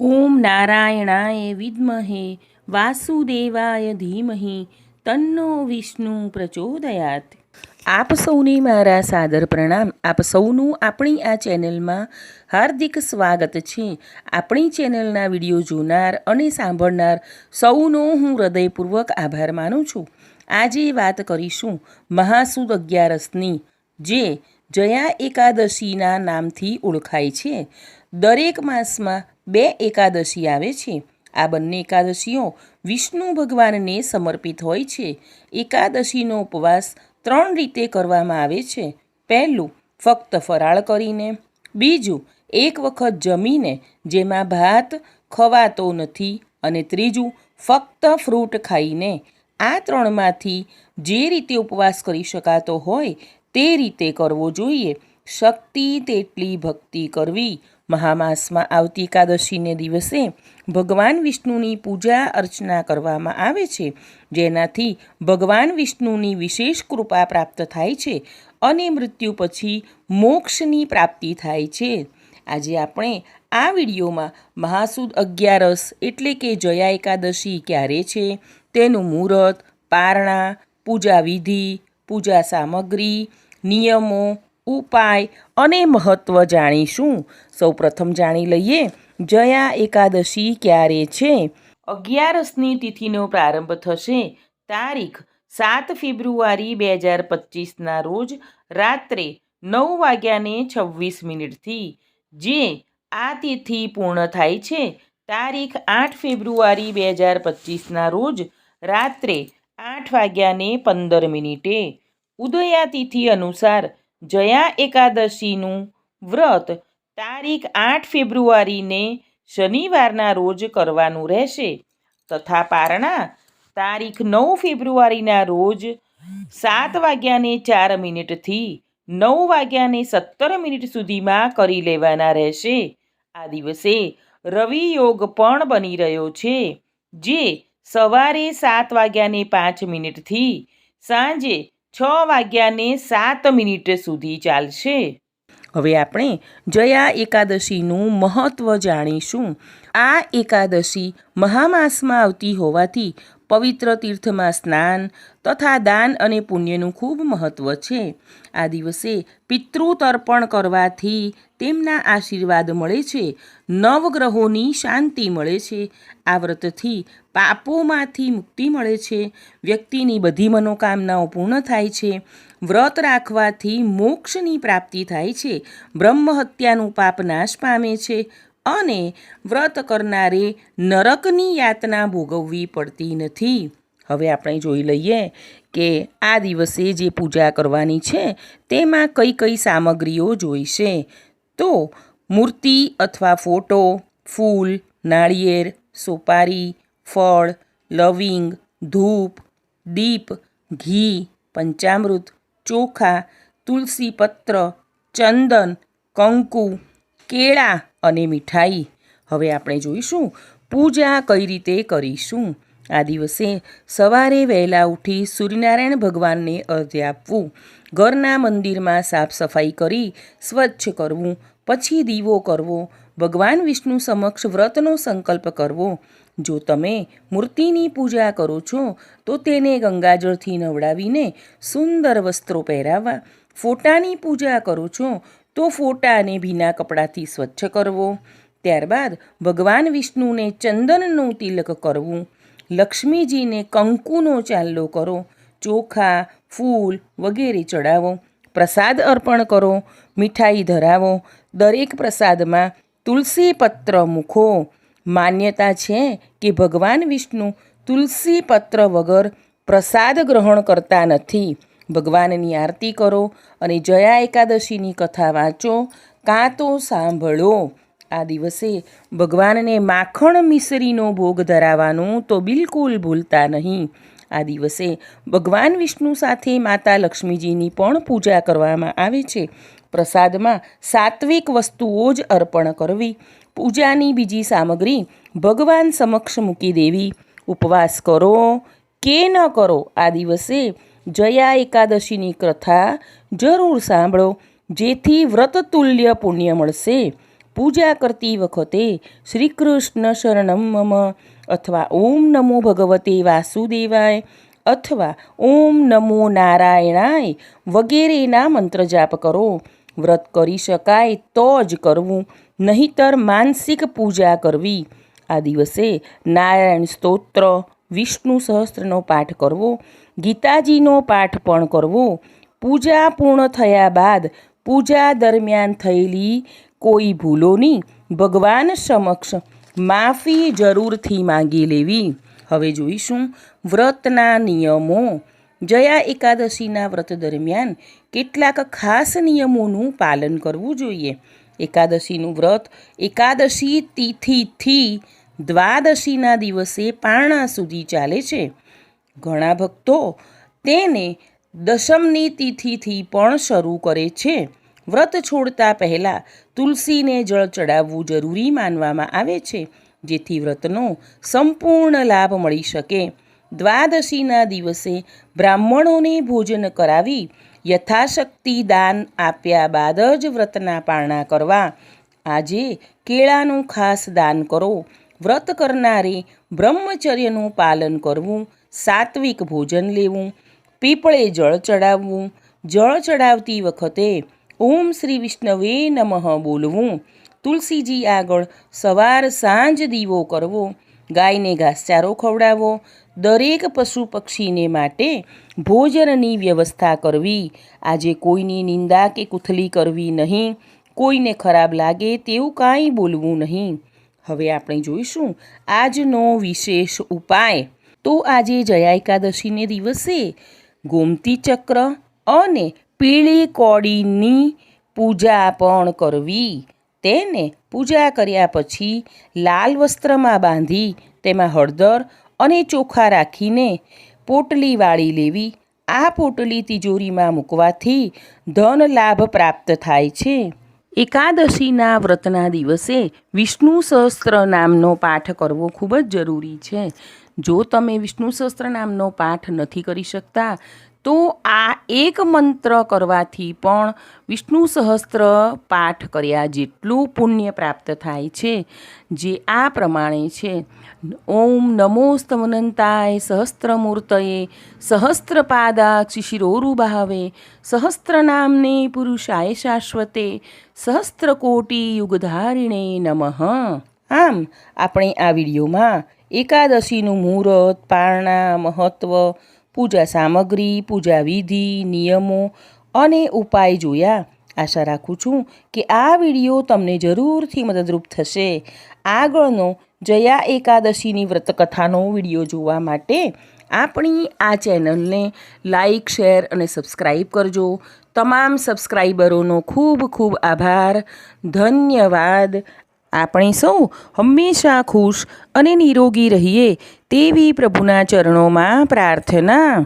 ઓમ નારાયણાય વિદ્મહે, વાસુદેવાય ધીમહિ, તન્નો વિષ્ણુ પ્રચોદયાત. આપ સૌને મારા સાદર પ્રણામ. આપ સૌનું આપણી આ ચેનલમાં હાર્દિક સ્વાગત છે. આપણી ચેનલના વીડિયો જોનાર અને સાંભળનાર સૌનો હું હૃદયપૂર્વક આભાર માનું છું. આજે વાત કરીશું મહાસુદ અગિયારસની, જે જયા એકાદશીના નામથી ઓળખાય છે. દરેક માસમાં બે એકાદશી આવે છે. આ બંને એકાદશીઓ વિષ્ણુ ભગવાનને સમર્પિત હોય છે. એકાદશીનો ઉપવાસ ત્રણ રીતે કરવામાં આવે છે. પહેલું, ફક્ત ફરાળ કરીને. બીજું, એક વખત જમીને જેમાં ભાત ખવાતો નથી અને ત્રીજું, ફક્ત ફ્રૂટ ખાઈને. આ ત્રણમાંથી જે રીતે ઉપવાસ કરી શકાતો હોય તે રીતે કરવો જોઈએ. શક્તિ તેટલી ભક્તિ કરવી મહામાસમાં આવતી એકાદશીને દિવસે ભગવાન વિષ્ણુની પૂજા અર્ચના કરવામાં આવે છે. જેનાથી ભગવાન વિષ્ણુની વિશેષ કૃપા પ્રાપ્ત થાય છે અને મૃત્યુ પછી મોક્ષની પ્રાપ્તિ થાય છે. આજે આપણે આ વિડીયોમાં મહાસુદ અગિયારસ એટલે કે જયા એકાદશી ક્યારે છે, તેનું મુહૂર્ત, પારણા પૂજા વિધિ પૂજા સામગ્રી, નિયમો ઉપાય અને મહત્ત્વ જાણીશું. સૌપ્રથમ જાણી લઈએ, જયા એકાદશી ક્યારે છે? અગિયારસની તિથિનો પ્રારંભ થશે. તારીખ સાત ફેબ્રુઆરી બે હજાર પચીસના રોજ રાત્રે નવ વાગ્યાને છવ્વીસ મિનિટથી. જે આ તિથિ પૂર્ણ થાય છે, તારીખ આઠ ફેબ્રુઆરી બે હજાર પચીસના રોજ રાત્રે આઠ વાગ્યાને પંદર મિનિટે. ઉદયા તિથિ અનુસાર જયા એકાદશીનું વ્રત તારીખ આઠ ફેબ્રુઆરીને શનિવારના રોજ કરવાનું રહેશે. તથા પારણા તારીખ નવ ફેબ્રુઆરીના રોજ સાત વાગ્યાને ચાર મિનિટથી નવ વાગ્યાને સત્તર મિનિટ સુધીમાં કરી લેવાના રહેશે. આ દિવસે રવિ યોગ પણ બની રહ્યો છે, જે સવારે સાત વાગ્યાને પાંચ મિનિટથી સાંજે છ વાગ્યાને સાત મિનિટ સુધી ચાલશે. હવે આપણે જયા એકાદશીનું મહત્ત્વ જાણીશું. આ એકાદશી મહામાસમાં આવતી હોવાથી પવિત્ર તીર્થમાં સ્નાન તથા દાન અને પુણ્યનું ખૂબ મહત્ત્વ છે. આ દિવસે પિતૃતર્પણ કરવાથી તેમના આશીર્વાદ મળે છે, નવગ્રહોની શાંતિ મળે છે, આ વ્રતથી પાપોમાંથી મુક્તિ મળે છે, વ્યક્તિની બધી મનોકામનાઓ પૂર્ણ થાય છે, વ્રત રાખવાથી મોક્ષની પ્રાપ્તિ થાય છે બ્રહ્મ હત્યાનું પાપ નાશ પામે છે અને વ્રત કરનારે નરકની યાતના ભોગવવી પડતી નથી. હવે આપણે જોઈ લઈએ કે આ દિવસે જે પૂજા કરવાની છે, તેમાં કઈ કઈ સામગ્રીઓ જોઈશે. તો મૂર્તિ અથવા ફોટો, ફૂલ, નાળિયેર, સોપારી, ફળ, લવિંગ, ધૂપ, દીપ, ઘી, પંચામૃત, ચોખા, તુલસી પત્ર, ચંદન, કંકુ, કેળા અને મીઠાઈ. હવે આપણે જોઈશું પૂજા કઈ રીતે કરીશું. આ દિવસે સવારે વહેલા ઉઠી સૂર્યનારાયણ ભગવાનને અર્ધ્ય આપવું, ઘરના મંદિરમાં સાફ સફાઈ કરી, સ્વચ્છ કરવું, પછી દીવો કરવો, ભગવાન વિષ્ણુ સમક્ષ વ્રતનો સંકલ્પ કરવો. જો તમે મૂર્તિની પૂજા કરો છો, તો તેને ગંગાજળથી નવડાવીને સુંદર વસ્ત્રો પહેરાવવા, ફોટાની પૂજા કરો છો તો ફોટાને ભીના કપડાથી સ્વચ્છ કરવો. ત્યારબાદ ભગવાન વિષ્ણુને ચંદનનું તિલક કરવું. લક્ષ્મીજીને કંકુનો ચાલ્લો કરો. ચોખા, ફૂલ વગેરે ચડાવો. પ્રસાદ અર્પણ કરો. મીઠાઈ ધરાવો. દરેક પ્રસાદમાં તુલસી પત્ર મૂકો. માન્યતા છે કે ભગવાન વિષ્ણુ તુલસી પત્ર વગર પ્રસાદ ગ્રહણ કરતા નથી. ભગવાનની આરતી કરો અને જયા એકાદશીની કથા વાંચો, કાં તો સાંભળો. આ દિવસે ભગવાનને માખણ મિશ્રીનો ભોગ ધરાવવાનું તો બિલકુલ ભૂલતા નહીં. આ દિવસે ભગવાન વિષ્ણુ સાથે માતા લક્ષ્મીજીની પણ પૂજા કરવામાં આવે છે. પ્રસાદમાં સાત્વિક વસ્તુઓ જ અર્પણ કરવી. પૂજાની બીજી સામગ્રી ભગવાન સમક્ષ મૂકી દેવી. ઉપવાસ કરો કે ન કરો, આ દિવસે જયા એકાદશીની કથા જરૂર સાંભળો, જેથી વ્રતતુલ્ય પુણ્ય મળશે. પૂજા કરતી વખતે શ્રી કૃષ્ણ શરણમ મમ અથવા ઓમ નમો ભગવતે વાસુદેવાય અથવા ઓમ નમો નારાયણાય વગેરેના મંત્ર જાપ કરો. વ્રત કરી શકાય તો જ કરવું, નહીતર માનસિક પૂજા કરવી. આ દિવસે નારાયણ સ્તોત્ર વિષ્ણુ સહસ્ત્રનો પાઠ કરવો, ગીતાજીનો પાઠ પણ કરવો. પૂજા પૂર્ણ થયા બાદ, પૂજા દરમિયાન થયેલી કોઈ ભૂલોની ભગવાન સમક્ષ માફી જરૂરથી માંગી લેવી. હવે જોઈશું વ્રતના નિયમો. જયા એકાદશીના વ્રત દરમિયાન કેટલાક ખાસ નિયમોનું પાલન કરવું જોઈએ. એકાદશીનું વ્રત એકાદશી તિથિથી દ્વાદશીના દિવસે પારણા સુધી ચાલે છે. ઘણા ભક્તો તેને દશમની તિથિથી પણ શરૂ કરે છે. વ્રત છોડતા પહેલાં તુલસીને જળ ચડાવવું જરૂરી માનવામાં આવે છે, જેથી વ્રતનો સંપૂર્ણ લાભ મળી શકે. દ્વાદશીના દિવસે બ્રાહ્મણોને ભોજન કરાવી યથાશક્તિ દાન આપ્યા બાદ જ વ્રતના પારણા કરવા. આજે કેળાનું ખાસ દાન કરો. વ્રત કરનારે બ્રહ્મચર્યનું પાલન કરવું, સાત્વિક ભોજન લેવું, પીપળે જળ ચડાવવું, જળ ચડાવતી વખતે ઓમ શ્રી વિષ્ણવે નમઃ બોલવું, તુલસીજી આગળ સવાર સાંજ દીવો કરવો, ગાયને ઘાસચારો ખવડાવવો દરેક પશુ પક્ષીને માટે ભોજનની વ્યવસ્થા કરવી. આજે કોઈની નિંદા કે કુથલી કરવી નહીં, કોઈને ખરાબ લાગે તેવું કાંઈ બોલવું નહીં. હવે આપણે જોઈશું આજનો વિશેષ ઉપાય. તો આજે જયા એકાદશીને દિવસે ગોમતી ચક્ર અને પીળી કોડીની પૂજા પણ કરવી. તેને પૂજા કર્યા પછી લાલ વસ્ત્રમાં બાંધી તેમાં હળદર અને ચોખા રાખીને પોટલી વાળી લેવી. આ પોટલી તિજોરીમાં મૂકવાથી ધન લાભ પ્રાપ્ત થાય છે. એકાદશીના વ્રતના દિવસે વિષ્ણુ સહસ્ત્ર નામનો પાઠ કરવો ખૂબ જ જરૂરી છે. જો તમે વિષ્ણુ સહસ્ત્ર નામનો પાઠ નથી કરી શકતા તો આ એક મંત્ર કરવાથી પણ વિષ્ણુ સહસ્ત્ર પાઠ કર્યા જેટલું પુણ્ય પ્રાપ્ત થાય છે, જે આ પ્રમાણે છે. ઓમ નમો સ્તવનંતાય સહસ્ત્રમૂર્તયે સહસ્ત્રપાદાક્ષ શિરોરુભાવે સહસ્ત્રનામને પુરુષાય શાશ્વતે સહસ્ત્રકોટિ યુગધારિણે નમઃ. આમ આપણે આ વિડીયોમાં એકાદશીનું મુહૂર્ત, પારણા મહત્ત્વ પૂજા સામગ્રી, પૂજા વિધિ, નિયમો અને ઉપાય જોયા. આશા રાખું છું કે આ વીડિયો તમને જરૂરથી મદદરૂપ થશે. આગળનો જયા એકાદશીની વ્રતકથાનો વીડિયો જોવા માટે આપણી આ ચેનલને લાઈક, શેર અને સબસ્ક્રાઈબ કરજો. તમામ સબસ્ક્રાઈબરોનો ખૂબ ખૂબ આભાર. ધન્યવાદ. આપણે સૌ હંમેશા ખુશ અને નિરોગી રહીએ. તેવી પ્રભુના ચરણોમાં પ્રાર્થના.